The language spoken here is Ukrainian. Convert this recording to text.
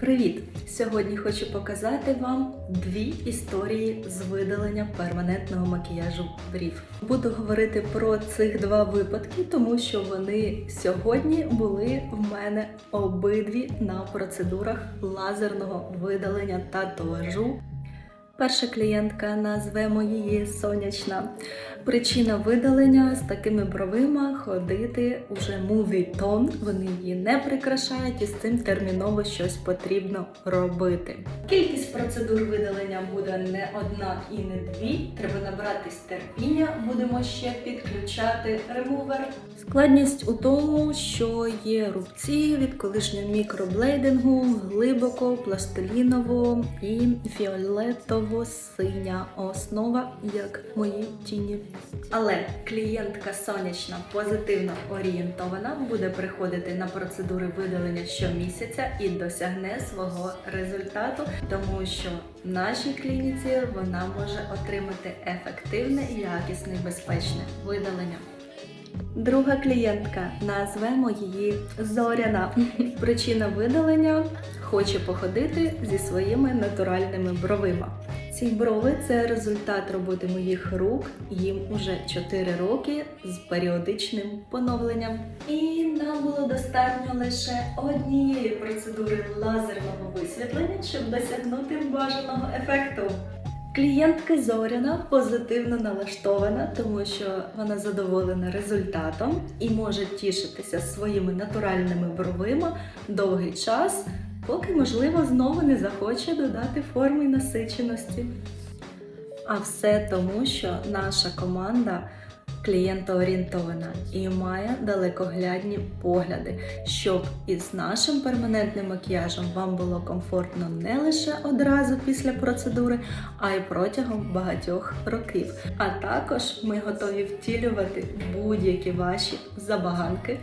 Привіт! Сьогодні хочу показати вам дві історії з видалення перманентного макіяжу брів. Буду говорити про цих два випадки, тому що вони сьогодні були в мене обидві на процедурах лазерного видалення татуажу. Перша клієнтка назвемо її сонячна. Причина видалення з такими бровима ходити уже муві тон. Вони її не прикрашають і з цим терміново щось потрібно робити. Кількість процедур видалення буде не одна і не дві. Треба набратись терпіння. Будемо ще підключати ремувер. Складність у тому, що є рубці від колишнього мікроблейдингу, глибоко, пластиліново і фіолетово-синя основа, як мої тіні. Але клієнтка сонячна позитивно орієнтована буде приходити на процедури видалення щомісяця і досягне свого результату, тому що в нашій клініці вона може отримати ефективне, якісне і безпечне видалення. Друга клієнтка, назвемо її Зоряна. Причина видалення хоче походити зі своїми натуральними бровима. Ці брови це результат роботи моїх рук. Їм уже 4 роки з періодичним поновленням. І нам було достатньо лише однієї процедури лазерного висвітлення, щоб досягнути бажаного ефекту. Клієнтка Зоряна позитивно налаштована, тому що вона задоволена результатом і може тішитися своїми натуральними бровима довгий час, поки, можливо, знову не захоче додати форми насиченості. А все тому, що наша команда клієнтоорієнтована і має далекоглядні погляди, щоб із нашим перманентним макіяжем вам було комфортно не лише одразу після процедури, а й протягом багатьох років. А також ми готові втілювати будь-які ваші забаганки